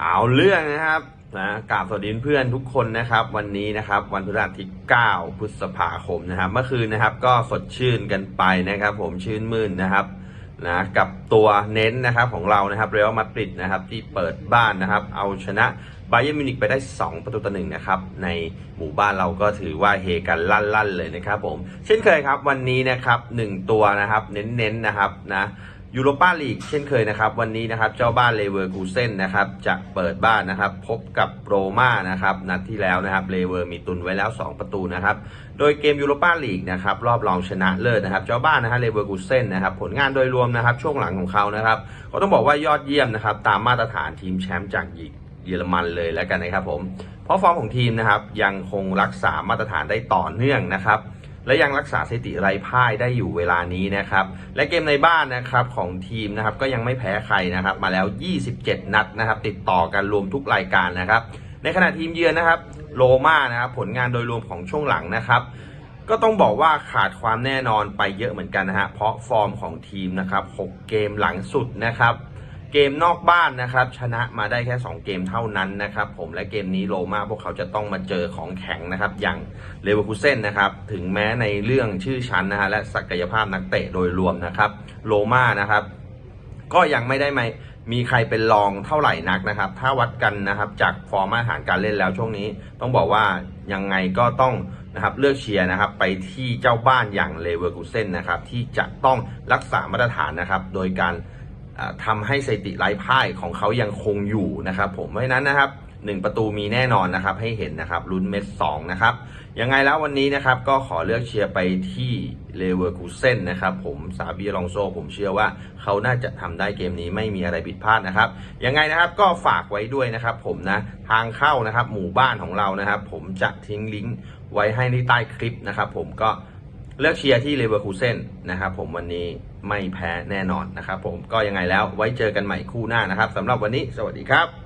เอาเรื่องนะครับนะกราบสวัสดีเพื่อนทุกคนนะครับ วันนี้นะครับ วันพฤหัสที่ 9 พฤษภาคมนะครับ เมื่อคืนนะครับก็สดชื่นกันไปนะครับ ผมชื่นมื่นนะครับนะกับตัวเน้นนะครับของเรานะครับเรอัลมาดริดนะครับที่เปิดบ้านนะครับ เอาชนะไบเยร์มิวนิกไปได้ 2 ประตูต่อหนึ่งนะครับ ในหมู่บ้านเราก็ถือว่าเฮกันลั่นๆเลยนะครับผม เช่นเคยครับวันนี้นะครับหนึ่งตัวนะครับ เน้นๆนะครับนะ ยูโรปาลีกเช่นเคยนะครับ วันนี้นะครับเจ้าบ้านเลเวอร์คูเซนนะครับจะเปิดบ้านนะครับ พบกับโรม่านะครับนัดที่แล้วนะครับเลเวอร์มีตุนไว้แล้ว 2 ประตูนะครับ โดยเกมยูโรปาลีกนะครับรอบรองชนะเลิศนะครับ เจ้าบ้านนะฮะเลเวอร์คูเซนนะครับ ผลงานโดยรวมนะครับ ช่วงหลังของเขานะครับ ก็ต้องบอกว่ายอดเยี่ยมนะครับ ตามมาตรฐานทีมแชมป์จากยีกเยอรมันเลยแล้วกันนะครับผมเพราะฟอร์มของทีมนะครับยังคงรักษามาตรฐานได้ต่อเนื่องนะครับ และยังรักษาสถิติไร้พ่ายได้อยู่เวลานี้นะครับ และเกมในบ้านนะครับของทีมนะครับก็ยังไม่แพ้ใครนะครับ มาแล้ว 27 นัดนะครับ ติดต่อกันรวมทุกรายการนะครับ ในขณะทีมเยือนนะครับ โรม่านะครับผลงานโดยรวมของช่วงหลังนะครับก็ต้องบอกว่าขาดความแน่นอนไปเยอะเหมือนกันนะฮะ เพราะฟอร์มของทีมนะครับ 6 เกมหลังสุดนะครับ เกมนอกบ้านนะครับชนะมาได้แค่ 2 เกมเท่านั้นนะครับผมและเกมนี้โรม่าพวกเขาจะต้องมาเจอของแข็งนะครับอย่างเลเวอร์คูเซนนะครับถึงแม้ในเรื่องชื่อชั้นนะฮะและศักยภาพนักเตะโดยรวมนะครับโรม่านะครับก็ยังไม่ได้ไม่มีใครเป็นรองเท่าไหร่นักนะครับ ถ้าวัดกันนะครับจากฟอร์มอาหารการเล่นแล้วช่วงนี้ ต้องบอกว่ายังไงก็ต้องนะครับเลือกเชียร์นะครับไปที่เจ้าบ้านอย่างเลเวอร์คูเซนนะครับที่จะต้องรักษามาตรฐานนะครับโดยการ อ่าทำให้สถิติไร้พ่ายของเขายังคงอยู่นะครับ ผมเพราะฉะนั้นนะครับหนึ่งประตูมีแน่นอนนะครับให้เห็นนะครับลุ้นเม็ดสองนะครับยังไงแล้ววันนี้นะครับก็ขอเลือกเชียร์ไปที่เลเวอร์คูเซนนะครับผมซาบีลองโซผมเชื่อว่าเขาน่าจะทำได้เกมนี้ไม่มีอะไรผิดพลาดนะครับยังไงนะครับก็ฝากไว้ด้วยนะครับผมนะทางเข้านะครับหมู่บ้านของเรานะครับ ผมจะทิ้งลิงก์ไว้ให้ที่ใต้คลิปนะครับผมก็ เลือกเชียร์ที่เลเวอร์คูเซนนะครับผมวันนี้ไม่แพ้แน่นอนนะครับผมก็ยังไงแล้วไว้เจอกันใหม่คู่หน้านะครับสำหรับวันนี้สวัสดีครับ